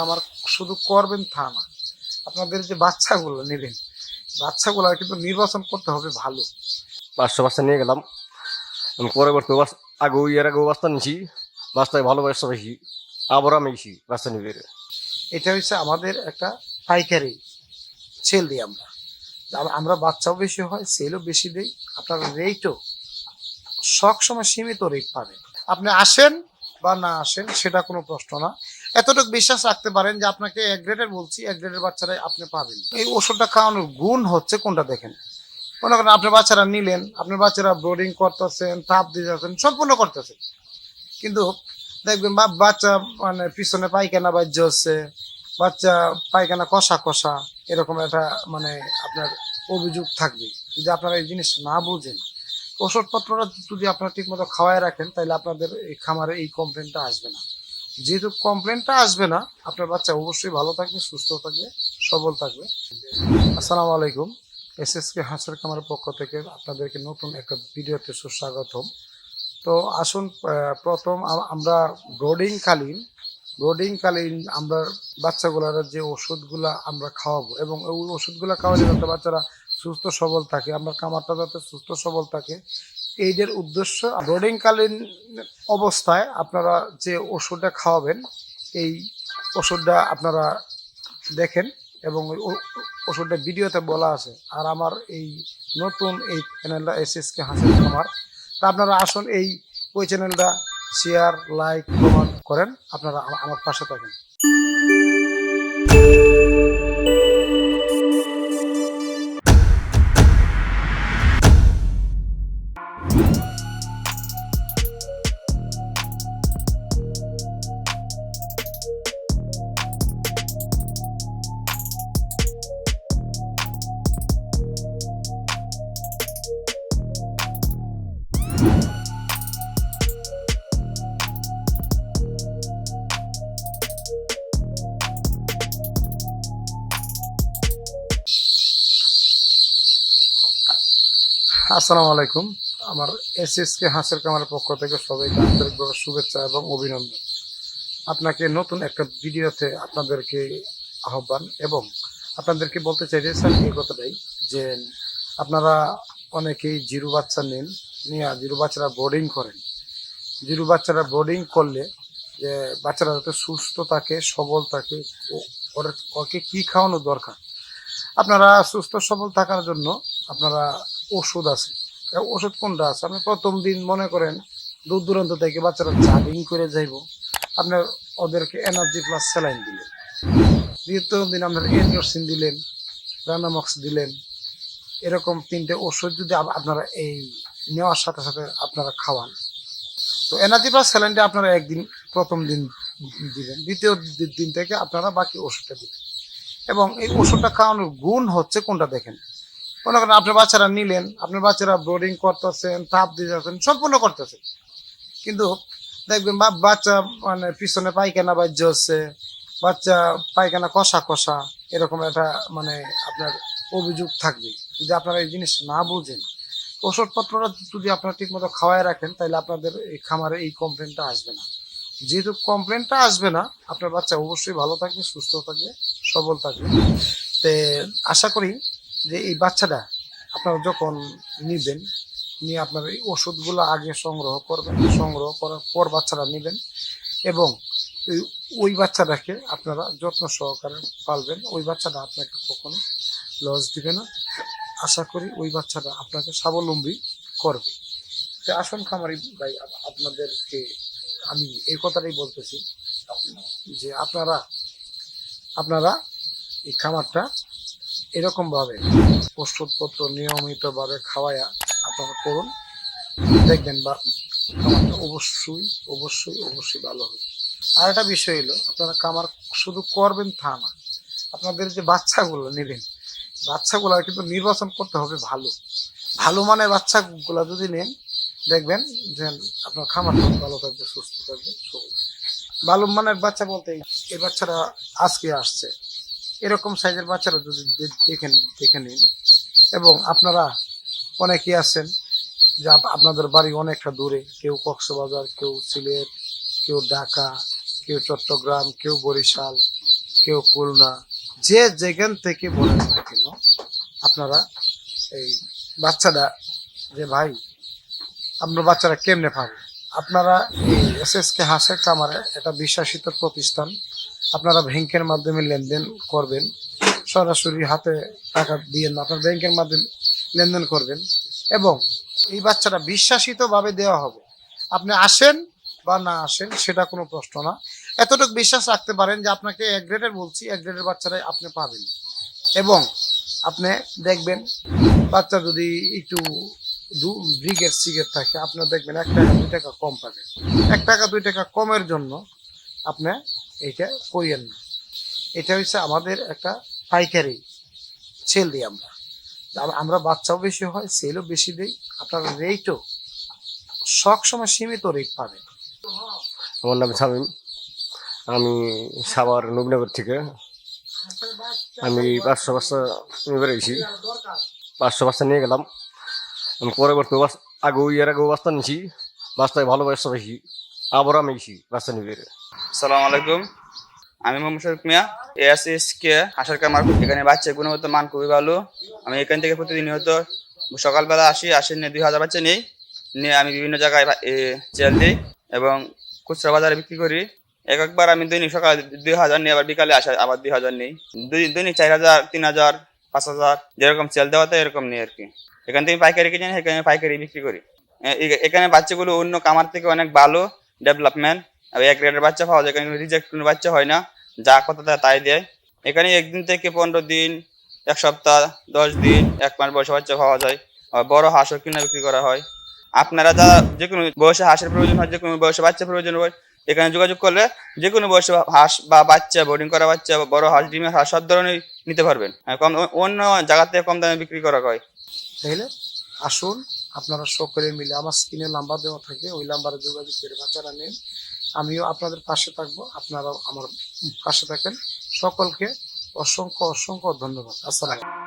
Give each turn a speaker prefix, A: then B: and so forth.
A: আমার শুধু করবেন তা না। আপনাদের যে বাচ্চাগুলো নেবেন বাচ্চাগুলো কিন্তু নির্বাচন করতে হবে ভালো।
B: পাঁচশো বাচ্চা নিয়ে গেলাম। আমি পরবর্তী বাস- আগে ওই এর আগেও বাচ্চা নিছি বাচ্চায় ভালো বাচ্চা পাইছি আবার আমি বাচ্চা নিবে
A: এটা হচ্ছে আমাদের একটা পাইকারি সেল দিই আমরা। আমরা বাচ্চাও বেশি হয় সেলও বেশি দেই আপনার রেটও সবসময় সীমিত রেট পাবেন। আপনি আসেন বা না আসেন সেটা কোনো প্রশ্ন না। এতটুকু বিশ্বাস রাখতে পারেন যে আপনাকে এক গ্রেডের বলছি, এক গ্রেডের বাচ্চারাই আপনি পাবেন। এই ওষুধটা খাওয়ানোর গুণ হচ্ছে কোনটা দেখেন? মনে করেন আপনার বাচ্চারা নিলেন, আপনার বাচ্চারা ব্রোডিং করতেছেন তাপ দিতেছেন সম্পূর্ণ করতেছেন। কিন্তু দেখবেন বাচ্চা মানে পিছনে পায়খানা বাজ্য হচ্ছে, বাচ্চা পায়খানা কষা কষা, এরকম একটা মানে আপনার অভিযোগ থাকবে। যদি আপনারা এই জিনিস না বুঝেন, ওষুধপত্রটা যদি আপনারা ঠিক মতো খাওয়ায় রাখেন, তাহলে আপনাদের এই খামারে এই কমপ্লেনটা আসবে না। যেহেতু কমপ্লেনটা আসবে না, আপনার বাচ্চা অবশ্যই ভালো থাকবে, সুস্থ থাকবে, সবল থাকবে। আসসালামু আলাইকুম। এস এস কে হাঁসের খামারের পক্ষ থেকে আপনাদেরকে নতুন একটা ভিডিওতে সুস্বাগতম। তো আসুন প্রথম আমরা ব্রোডিংকালীন ব্রোডিংকালীন আমরা বাচ্চাগুলার যে ওষুধগুলা আমরা খাওয়াবো এবং ওই ওষুধগুলো খাওয়ালে যাতে বাচ্চারা সুস্থ সবল থাকে, আমরা খামারটা যাতে সুস্থ সবল থাকে এইদের উদ্দেশ্য ব্রোডিংকালীন অবস্থায় আপনারা যে ওষুধটা খাওয়াবেন, এই ওষুধটা আপনারা দেখেন এবং ওষুধটা ভিডিওতে বলা আছে। আর আমার এই নতুন এই চ্যানেলটা এস এস কে হাসির খামার তা আপনারা আসুন এই, ওই চ্যানেলটা শেয়ার, লাইক, কমেন্ট করেন, আপনারা আমার পাশে থাকেন। আসসালামু আলাইকুম। আমার এস এস কে হাসের কামারের পক্ষ থেকে সবাইকে আন্তরিকভাবে শুভেচ্ছা এবং অভিনন্দন। আপনাকে নতুন একটা ভিডিওতে আপনাদেরকে আহ্বান এবং আপনাদেরকে বলতে চাই যে, স্যার, এই কথাটাই যে, আপনারা অনেকেই জিরু বাচ্চা নেন, নিয়ে জিরু বাচ্চারা বোর্ডিং করেন। জিরো বাচ্চারা বোর্ডিং করলে যে, বাচ্চারা যাতে সুস্থ থাকে, সবল থাকে ওকে কী খাওয়ানো দরকার? আপনারা সুস্থ সবল থাকার জন্য আপনারা ওষুধ আছে। ওষুধ কোনটা আছে? আপনি প্রথম দিন মনে করেন দূর দূরান্ত থেকে বাচ্চারা জাগিং করে যাইব। আপনার ওদেরকে এনার্জি প্লাস স্যালাইন দিলেন। দ্বিতীয় দিন আপনার এন্ড্রোসিন দিলেন রানামক্স দিলেন। এরকম তিনটে ওষুধ যদি আপনারা এই নেওয়ার সাথে সাথে আপনারা খাওয়ান। তো এনার্জি প্লাস স্যালাইনটা আপনারা একদিন প্রথম দিন দিবেন। দ্বিতীয় দিন থেকে আপনারা বাকি ওষুধটা দিবেন। এবং এই ওষুধটা খাওয়ানোর গুণ হচ্ছে কোনটা দেখেন? মনে করেন আপনার বাচ্চারা নিলেন, আপনার বাচ্চারা ব্রোডিং করতেছেন তাপ দিতেছেন সম্পূর্ণ করতেছেন। কিন্তু দেখবেন বাচ্চা মানে পিছনে পায়খানা বাজ্য হচ্ছে, বাচ্চা পায়খানা কষা কষা, এরকম একটা মানে আপনার অভিযোগ থাকবে। যদি আপনারা এই জিনিস না বুঝেন, ওষুধপত্রটা যদি আপনারা ঠিক মতো খাওয়ায় রাখেন, তাহলে আপনাদের এই খামারে এই কমপ্লেনটা আসবে না। যেহেতু কমপ্লেনটা আসবে না, আপনার বাচ্চা অবশ্যই ভালো থাকবে, সুস্থ থাকবে, সবল থাকবে। তে আশা করি যে এই বাচ্চাটা আপনারা যখন নিবেন, নিয়ে আপনার এই ওষুধগুলো আগে সংগ্রহ করবেন, সংগ্রহ করার পর বাচ্চারা নেবেন এবং ওই বাচ্চাটাকে আপনারা যত্ন সহকারে পালবেন। ওই বাচ্চাটা আপনাকে কখনো লস দিবে না। আশা করি ওই বাচ্চাটা আপনাকে স্বাবলম্বী করবে। তো আসুন খামারি ভাই, আপনাদেরকে আমি এই কথাটাই বলতেছি যে আপনারা আপনারা এই খামারটা এরকম ভাবে ওষুধপত্র নিয়মিতভাবে খাওয়ায়া আপনারা করুন। দেখবেন বা অবশ্যই অবশ্যই অবশ্যই ভালো হবে। আর একটা বিষয় হলো, আপনারা খামার শুধু করবেন তা না, আপনাদের যে বাচ্চাগুলো নেবেন, বাচ্চাগুলো কিন্তু নির্বাচন করতে হবে ভালো। ভালো মানের বাচ্চাগুলো যদি নেন, দেখবেন যে আপনার খামারটা ভালো থাকবে, সুস্থ থাকবে। ভালো মানের বাচ্চা বলতে এই বাচ্চারা আজকে আসছে। এরকম সাইজের বাচ্চারা যদি দেখেন দেখে নিন। এবং আপনারা অনেকেই আছেন যে আপনাদের বাড়ি অনেকটা দূরে। কেউ কক্সবাজার, কেউ সিলেট, কেউ ঢাকা, কেউ চট্টগ্রাম, কেউ বরিশাল, কেউ খুলনা। যে যেখান থেকে বলেন না কেন, আপনারা এই বাচ্চাটা যে, ভাই, আপনার বাচ্চারা কেমনে পাবে আপনারা এই এস এস কে হাঁসের কামারে একটা বিশ্বাসিত প্রতিষ্ঠান আপনারা ব্যাংকের মাধ্যমে লেনদেন করবেন। সরাসরি হাতে টাকা দিয়ে না, আপনার ব্যাংকের মাধ্যমে লেনদেন করবেন। এবং এই বাচ্চাটা বিশ্বাসিতভাবে দেওয়া হবে। আপনি আসেন বা না আসেন, সেটা কোনো প্রশ্ন না। এতটুকু বিশ্বাস রাখতে পারেন যে আপনাকে এক গ্রেডের বলছি, এক গ্রেডের বাচ্চারাই আপনি পাবেন। এবং আপনি দেখবেন, বাচ্চা যদি একটু দু, ব্রিগেড সিগেট থাকে, আপনার দেখবেন এক টাকা, দুই টাকা কম পাবেন এক টাকা, দুই টাকা কমের জন্য আপনি এইটা করিয়েন না। এটা হচ্ছে আমাদের একটা পাইকারি সেল দিই আমরা। আমরা বাচ্চাও বেশি হয় সেলও বেশি দিই। আপনার রেটও সব সময় সীমিত রেট পাবেন।
B: আমার নাম শামীম। আমি সাবার নবীনগর থেকে। আমি পাঁচশো বাচ্চা নিয়ে বেরিয়েছি। পাঁচশো বাচ্চা নিয়ে গেলাম। আমি পরবর্তী বাস, আগেও এর আগেও বাস্তা নিয়েছি। বাস্তায় ভালো ব্যবসা পেয়েছি আবার আমি বাস্তা নিয়ে বেরিয়ে
C: সালাম আলাইকুম। আমি মোহাম্মদ শরীফ মিয়া এএসএস কে হাসার কামার এখানে বাচ্চা গুণগত মান খুবই ভালো। আমি এখান থেকে প্রতিদিন হয়তো সকালবেলা আসি আসি নিয়ে দুই হাজার বাচ্চা নেই। নিয়ে আমি বিভিন্ন জায়গায় চেল দিই এবং খুচরা বাজারে বিক্রি করি। এক একবার আমি দৈনিক সকালে দুই হাজার নিই, আবার বিকালে আসা, আবার দুই হাজার নেই। দুই দৈনিক চার হাজার, তিন হাজার, পাঁচ হাজার, যেরকম চেল দেওয়াতে এরকম নেই আর কি। এখান থেকে পাইকারি কিনে, এখানে পাইকারি বিক্রি করি। এখানে বাচ্চাগুলো অন্য কামার থেকে অনেক ভালো ডেভেলপমেন্ট আর এক গ্রেডের বাচ্চা পাওয়া যায় এখানে রিজেক্ট কোনো বাচ্চা হয় না। যা কথা তাই দেয়। এখানে একদিন থেকে পনেরো দিন, এক সপ্তাহ, দশ দিন, এক মাস বয়সে বাচ্চা পাওয়া যায়। বড় হাঁসও কিনে বিক্রি করা হয়। আপনারা যারা যে কোনো বয়সে হাঁসের প্রয়োজন হয় যে কোনো বয়সে বাচ্চা প্রয়োজন হয়, এখানে যোগাযোগ করলে যে কোনো বয়সে হাঁস বা বাচ্চা বোর্ডিং করা বাচ্চা, বা বড় হাঁস, ডিমের হাঁস, সব ধরনের নিতে পারবেন। কম, অন্য জায়গা থেকে কম দামে বিক্রি করা হয়।
A: তাহলে আসুন, আপনারা সকলে মিলে, আমার স্ক্রিনে নাম্বার দেওয়া থাকে, ওই নাম্বারে যোগাযোগ করে বাচ্চারা নিন। আমিও আপনাদের পাশে থাকব। আপনারাও আমার পাশে থাকেন। সকলকে অসংখ্য অসংখ্য ধন্যবাদ। আসসালাম